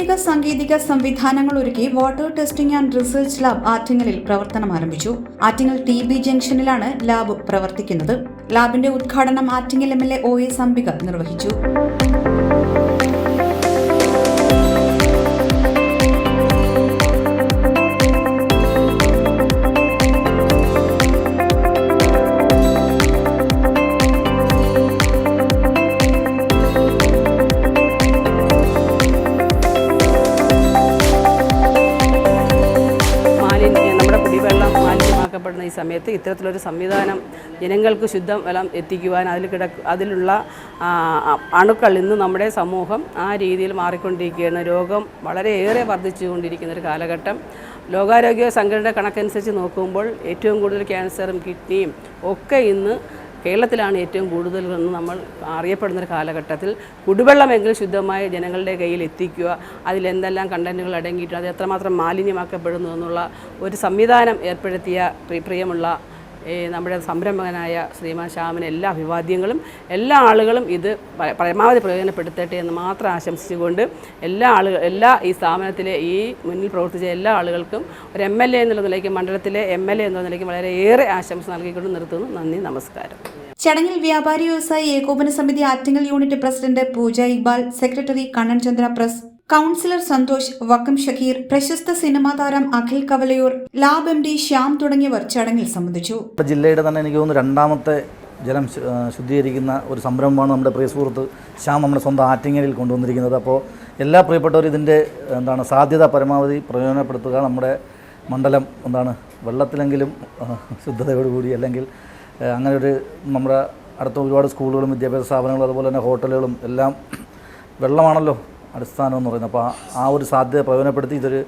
അത്യാധുനിക സാങ്കേതിക സംവിധാനങ്ങൾ ഒരുക്കി water testing and research lab ആറ്റിങ്ങലിൽ പ്രവർത്തനം ആരംഭിച്ചു. ആറ്റിങ്ങൽ ടി ബി ജംഗ്ഷനിലാണ് ലാബ് പ്രവർത്തിക്കുന്നത്. ലാബിന്റെ ഉദ്ഘാടനം Attingal M L A O S Ambika നിർവഹിച്ചു. മാലിന്യമാക്കപ്പെടുന്ന ഈ സമയത്ത് ഇത്തരത്തിലൊരു സംവിധാനം ജനങ്ങൾക്ക് ശുദ്ധ വെള്ളം എത്തിക്കുവാൻ അതിൽ കിടക്ക് അതിലുള്ള അണുക്കൾ ഇന്ന് നമ്മുടെ സമൂഹം ആ രീതിയിൽ മാറിക്കൊണ്ടിരിക്കുകയാണ്. രോഗം വളരെയേറെ വർദ്ധിച്ചുകൊണ്ടിരിക്കുന്ന ഒരു കാലഘട്ടം. ലോകാരോഗ്യ സംഘടന കണക്കനുസരിച്ച് നോക്കുമ്പോൾ ഏറ്റവും കൂടുതൽ ക്യാൻസറും കിഡ്നിയും ഒക്കെ ഇന്ന് കേരളത്തിലാണ് ഏറ്റവും കൂടുതൽ എന്ന് നമ്മൾ അറിയപ്പെടുന്ന ഒരു കാലഘട്ടത്തിൽ കുടിവെള്ളമെങ്കിലും ശുദ്ധമായ ജനങ്ങളുടെ കയ്യിൽ എത്തിക്കുക അതിലെന്തെല്ലാം കണ്ടന്റുകൾ അടങ്ങിയിട്ടുണ്ട് അത് എത്രമാത്രം മാലിന്യമാക്കപ്പെടുന്നു എന്നുള്ള ഒരു സംവിധാനം ഏർപ്പെടുത്തിയ പ്രിയമുള്ള നമ്മുടെ സംരംഭകനായ ശ്രീമാൻ ശ്യാമിന് എല്ലാ അഭിവാദ്യങ്ങളും എല്ലാ ആളുകളും ഇത് പരമാവധി പ്രയോജനപ്പെടുത്തട്ടെ എന്ന് മാത്രം ആശംസിച്ചുകൊണ്ട് എല്ലാ ആളുകൾ എല്ലാ ഈ സ്ഥാപനത്തിലെ ഈ മുന്നിൽ പ്രവർത്തിച്ച എല്ലാ ആളുകൾക്കും ഒരു എം എൽ എ എന്നുള്ള നിലയ്ക്ക് മണ്ഡലത്തിലെ എം എൽ എ എന്നുള്ള നിലയ്ക്ക് വളരെയേറെ ആശംസ നൽകിക്കൊണ്ട് നിർത്തുന്നു. നന്ദി നമസ്കാരം. ചടങ്ങിൽ വ്യാപാരി വ്യവസായി ഏകോപന സമിതി Attingal unit president Pooja Iqbal secretary Kannan Chandra press councillor Santhosh Vakkom Shakeer പ്രശസ്ത സിനിമാ താരം Akhil Kavalayoor lab M D Shyam തുടങ്ങിയവർ ചടങ്ങിൽ സംബന്ധിച്ചു. ജില്ലയുടെ തന്നെ എനിക്ക് തോന്നുന്നു രണ്ടാമത്തെ ജലം ശുദ്ധീകരിക്കുന്ന ഒരു സംരംഭമാണ് നമ്മുടെ പ്രിയ സുഹൃത്ത് ശ്യാം നമ്മുടെ സ്വന്തം ആറ്റിങ്ങലിൽ കൊണ്ടുവന്നിരിക്കുന്നത്. അപ്പോൾ എല്ലാ പ്രിയപ്പെട്ടവരും ഇതിന്റെ എന്താണ് സാധ്യത പരമാവധി പ്രയോജനപ്പെടുത്തുക. നമ്മുടെ മണ്ഡലം എന്താണ് വെള്ളത്തിലെങ്കിലും ശുദ്ധതയോടുകൂടി അല്ലെങ്കിൽ അങ്ങനെ ഒരു നമ്മുടെ അടുത്ത ഒരുപാട് സ്കൂളുകളും വിദ്യാഭ്യാസ സ്ഥാപനങ്ങളും അതുപോലെ തന്നെ ഹോട്ടലുകളും എല്ലാം വെള്ളമാണല്ലോ. അടിസ്ഥാനം എന്ന് പറയുന്നത്. അപ്പോൾ ആ- ഒരു സാധ്യത പ്രയോജനപ്പെടുത്തി ഇതൊരു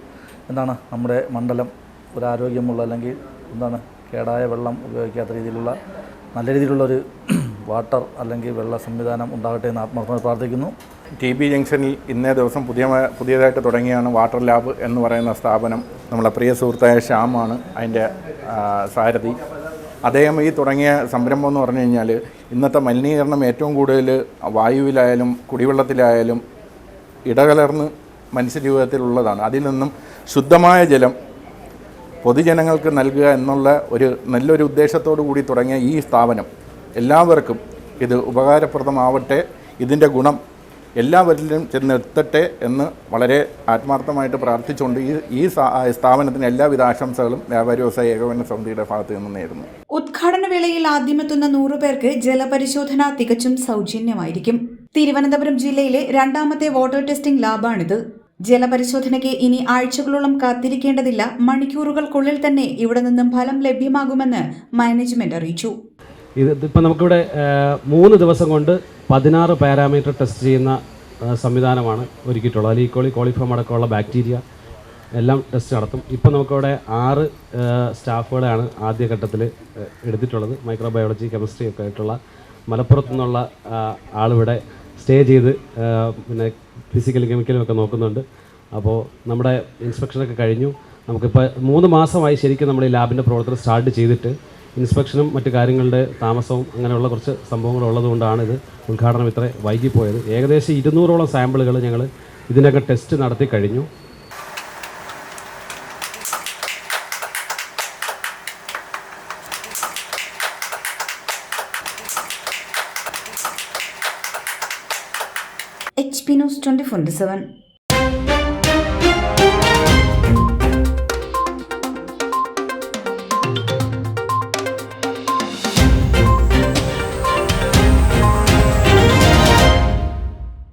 എന്താണ് നമ്മുടെ മണ്ഡലം ഒരു ആരോഗ്യമുള്ള അല്ലെങ്കിൽ എന്താണ് കേടായ വെള്ളം ഉപയോഗിക്കാത്ത രീതിയിലുള്ള നല്ല രീതിയിലുള്ള ഒരു വാട്ടർ അല്ലെങ്കിൽ വെള്ള സംവിധാനം ഉണ്ടാകട്ടെ എന്ന് ആത്മാർത്ഥമായി പ്രാർത്ഥിക്കുന്നു. ടി ബി ജംഗ്ഷനിൽ ഇന്നേ ദിവസം പുതിയ പുതിയതായിട്ട് തുടങ്ങിയാണ് വാട്ടർ ലാബ് എന്ന് പറയുന്ന സ്ഥാപനം. നമ്മളെ പ്രിയ സുഹൃത്തായ ശ്യാമാണ് അതിന്റെ സാരഥി. അദ്ദേഹം ഈ തുടങ്ങിയ സംരംഭം എന്ന് പറഞ്ഞു കഴിഞ്ഞാൽ ഇന്നത്തെ മലിനീകരണം ഏറ്റവും കൂടുതൽ വായുവിലായാലും കുടിവെള്ളത്തിലായാലും ഇടകലർന്ന് മനുഷ്യജീവിതത്തിലുള്ളതാണ്. അതിൽ നിന്നും ശുദ്ധമായ ജലം പൊതുജനങ്ങൾക്ക് നൽകുക എന്നുള്ള ഒരു നല്ലൊരു ഉദ്ദേശത്തോടു കൂടി തുടങ്ങിയ ഈ സ്ഥാപനം എല്ലാവർക്കും ഇത് ഉപകാരപ്രദമാവട്ടെ ഇതിന്റെ ഗുണം എല്ലാവരിലും ചെന്നെത്തട്ടെ എന്ന് വളരെ ആത്മാർത്ഥമായിട്ട് പ്രാർത്ഥിച്ചുകൊണ്ട് ഈ ഈ സ്ഥാ- സ്ഥാപനത്തിന് എല്ലാവിധ ആശംസകളും വ്യാപാരി വ്യവസായ ഏകോപന സമിതിയുടെ ഭാഗത്ത് നിന്ന് നേരുന്നു. ഉദ്ഘാടന വേളയിൽ ആദ്യമെത്തുന്ന നൂറു പേർക്ക് ജലപരിശോധന തികച്ചും സൗജന്യമായിരിക്കും. തിരുവനന്തപുരം ജില്ലയിലെ രണ്ടാമത്തെ വാട്ടർ ടെസ്റ്റിംഗ് ലാബാണിത്. ജലപരിശോധനയ്ക്ക് ഇനി ആഴ്ചകളോളം കാത്തിരിക്കേണ്ടതില്ല. മണിക്കൂറുകൾക്കുള്ളിൽ തന്നെ ഇവിടെ നിന്നും ഫലം ലഭ്യമാകുമെന്ന് മാനേജ്മെന്റ് അറിയിച്ചു. ഇത് നമുക്കിവിടെ മൂന്ന് ദിവസം കൊണ്ട് പതിനാറ് പാരാമീറ്റർ ടെസ്റ്റ് ചെയ്യുന്ന സംവിധാനമാണ് ഒരുക്കിയിട്ടുള്ളത്. അതിൽ ഈക്കോളി കോളിഫോം അടക്കമുള്ള ബാക്ടീരിയ എല്ലാം ടെസ്റ്റ് നടത്തും. ഇപ്പം നമുക്കിവിടെ ആറ് സ്റ്റാഫുകളെയാണ് ആദ്യഘട്ടത്തിൽ എടുത്തിട്ടുള്ളത്. മൈക്രോബയോളജി കെമിസ്ട്രി ഒക്കെ ആയിട്ടുള്ള മലപ്പുറത്തു നിന്നുള്ള ആളിവിടെ സ്റ്റേ ചെയ്ത് പിന്നെ ഫിസിക്കലും കെമിക്കലും ഒക്കെ നോക്കുന്നുണ്ട്. അപ്പോൾ നമ്മുടെ ഇൻസ്പെക്ഷനൊക്കെ കഴിഞ്ഞു. നമുക്കിപ്പോൾ മൂന്ന് മാസമായി ശരിക്കും നമ്മൾ ഈ ലാബിന്റെ പ്രവർത്തനം സ്റ്റാർട്ട് ചെയ്തിട്ട് ഇൻസ്പെക്ഷനും മറ്റു കാര്യങ്ങളുടെ താമസവും അങ്ങനെയുള്ള കുറച്ച് സംഭവങ്ങൾ ഉള്ളതുകൊണ്ടാണ് ഇത് ഉദ്ഘാടനം ഇത്ര വൈകിപ്പോയത്. ഏകദേശം ഇരുന്നൂറോളം സാമ്പിളുകൾ ഞങ്ങൾ ഇതിനൊക്കെ ടെസ്റ്റ് നടത്തി കഴിഞ്ഞു. H P news twenty four seven.